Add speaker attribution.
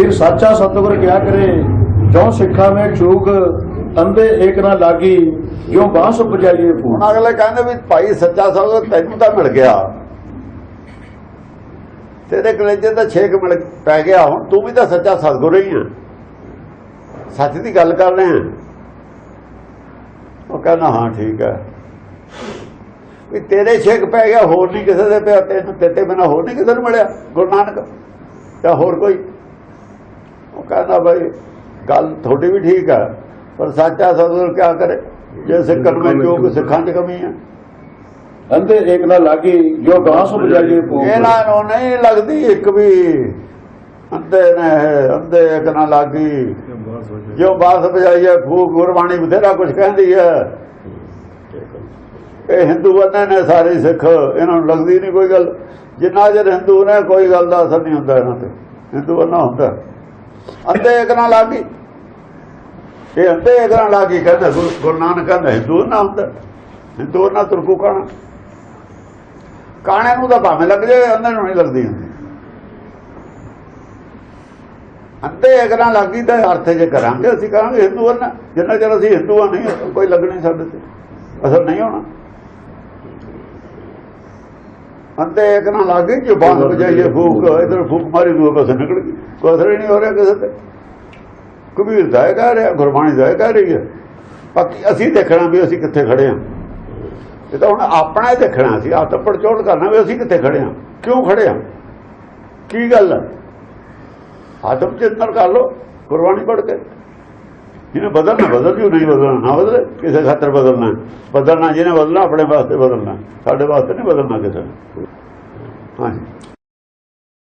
Speaker 1: ਵੀਰ ਸਾਚਾ ਸਤਿਗੁਰ ਕਿਆ ਕਰੇ ਜੋ ਸਿੱਖਾਂ ਵਿੱਚ ਚੂਕ ਅੰਦੇ ਏਕ ਨਾ ਲਾਗੀ ਜੋ ਬਾਂਸ ਬਜਾਈਏ ਫੂਲ
Speaker 2: ਅਗਲੇ ਕਹਿੰਦੇ ਵੀ ਭਾਈ ਸੱਚਾ ਸੌਦਾ ਤੈਨੂੰ ਤਾਂ ਮਿਲ ਗਿਆ। ਤੇਰੇ ਕਲੇਜੇ ਤਾਂ ਛੇਕ ਮਿਲ ਪੈ ਗਿਆ, ਹੁਣ ਤੂੰ ਵੀ ਤਾਂ ਸੱਚਾ ਸਤਿਗੁਰ ਹੀ ਆ। ਸੱਚ ਦੀ ਗੱਲ ਕਰ ਰਹੇ। ਆ ਉਹ ਕਹਿੰਦਾ, ਹਾਂ, ਠੀਕ ਹੈ। ਵੀ ਤੇਰੇ ਛੇਕ ਪੈ ਗਿਆ, ਹੋਰ ਨਹੀਂ ਕਿਸੇ ਦੇ ਪਿਆ, ਤੈਨੂੰ ਤੇਤੇ ਬਿਨਾ ਹੋਰ ਨਹੀਂ ਕਿਸੇ ਨੂੰ ਮਿਲਿਆ, ਗੁਰੂ ਨਾਨਕ। ਜਾਂ ਹੋਰ ਕੋਈ। ਕਹਿੰਦਾ ਭਾਈ ਗੱਲ ਤੁਹਾਡੀ ਵੀ ਠੀਕ ਹੈ ਪਰ ਸੱਚਾ ਸਤਿਗੁਰ ਕਿਆ ਕਰੇ? ਜੇ ਸਿੱਖਣ ਵਿੱਚ ਜੋ ਕਿ ਸਿੱਖਾਂ 'ਚ ਕਮੀ ਹੈ
Speaker 1: ਅੰਦੇ ਏਕ ਨਾ ਲਾਗੀ ਜੋ ਬਾਂਸ ਬਜਾਈਏ ਫੂਲ
Speaker 2: ਇਹਨਾਂ ਨੂੰ ਨਹੀਂ ਲੱਗਦੀ ਇੱਕ ਵੀ। ਅੰਦੇ ਨੇ ਅੰਦੇ ਇੱਕ ਨਾ ਲੱਗੀ ਜੋ ਬਾਸ ਬਜਾਈਏ ਫੂਕ ਗੁਰਬਾਣੀ ਬਥੇਰਾ ਕੁਝ ਕਹਿੰਦੀ ਹੈ ਇਹ ਹਿੰਦੂ ਬੰਦੇ ਨੇ ਸਾਰੇ ਸਿੱਖ ਇਹਨਾਂ ਨੂੰ ਲੱਗਦੀ ਨਹੀਂ ਕੋਈ ਗੱਲ। ਜਿੰਨਾ ਚਿਰ ਹਿੰਦੂ ਨੇ ਕੋਈ ਗੱਲ ਦਾ ਅਸਰ ਨਹੀਂ ਹੁੰਦਾ ਇਹਨਾਂ ਤੇ। ਹਿੰਦੂ ਬੰਨਾ ਹੁੰਦਾ। ਅੰਦੇ ਇੱਕ ਨਾ ਲੱਗੀ ਇਹ ਅੰਦੇ ਇੱਕ ਨਾ ਲੱਗੀ ਕਹਿੰਦਾ ਗੁਰੂ ਨਾਨਕ ਕਹਿੰਦਾ, ਹਿੰਦੂ ਨਾ ਹੁੰਦਾ ਹਿੰਦੂ ਨਾ ਤੁਰਕੂ ਕਾਣਾ। ਕਾਣੇ ਨੂੰ ਤਾਂ ਭਾਵੇਂ ਲੱਗ ਜਾਏ ਅੰਦਰ ਨੂੰ ਨਹੀਂ ਲੱਗਦੀ ਹੁੰਦੀ। ਅੰਤੇ ਅਗਰਾਂ ਲੱਗੀ ਤਾਂ ਅਰਥ ਜੇ ਕਰਾਂਗੇ, ਅਸੀਂ ਕਹਾਂਗੇ ਹਿੰਦੂ ਨਾ ਜਿੰਨਾ ਚਿਰ ਅਸੀਂ ਹਿੰਦੂ ਨਹੀਂ, ਕੋਈ ਲੱਗਣੀ ਸਾਡੇ ਤੇ। ਅਸਰ ਨਹੀਂ ਹੋਣਾ। ਅੰਤੇ ਇੱਕ ਨਾ ਲੱਗੇ ਜੋ ਬਾਂਸ ਵਜਾਈਏ ਫੂਕ ਇਧਰ ਫੂਕ ਮਾਰੀ ਦੂਆ ਪਾਸੇ ਨਿਕਲ ਗਈ। ਕੋਈ ਅਸਰ ਹੀ ਨਹੀਂ ਹੋ ਰਿਹਾ ਕਿਸੇ ਤੇ। ਕਬੀਰ ਦਾ ਇਹ ਕਹਿ ਰਿਹਾ ਗੁਰਬਾਣੀ ਦਾ ਇਹ ਕਹਿ ਰਹੀ ਹੈ। ਬਾਕੀ ਅਸੀਂ ਦੇਖਣਾ ਵੀ ਅਸੀਂ ਕਿੱਥੇ ਖੜੇ ਹਾਂ। ਇਹ ਤਾਂ ਹੁਣ ਆਪਣਾ ਹੀ ਦੇਖਣਾ ਸੀ ਆਪ ਤਾਂ ਪੜਚੋੜ ਕਰਨਾ ਵੀ ਅਸੀਂ ਕਿੱਥੇ ਖੜੇ ਹਾਂ। ਕਿਉਂ ਖੜੇ ਹਾਂ? ਕੀ ਗੱਲ ਹੈ? ਆਤਮ ਚਿੰਤਨ ਕਰ ਲੋ ਗੁਰਬਾਣੀ ਪੜ੍ਹ ਕੇ। ਜਿਹਨੇ ਬਦਲਣਾ ਬਦਲ ਜੂ ਨਹੀਂ ਬਦਲਣਾ। ਨਾ ਬਦਲੇ, ਕਿਸੇ ਖਾਤਰ ਬਦਲਣਾ। ਬਦਲਣਾ ਜਿਹਨੇ ਬਦਲਣਾ, ਆਪਣੇ ਵਾਸਤੇ ਬਦਲਣਾ। ਸਾਡੇ ਵਾਸਤੇ ਨਹੀਂ ਬਦਲਣਾ ਕਿਸੇ ਨੇ। ਹਾਂਜੀ।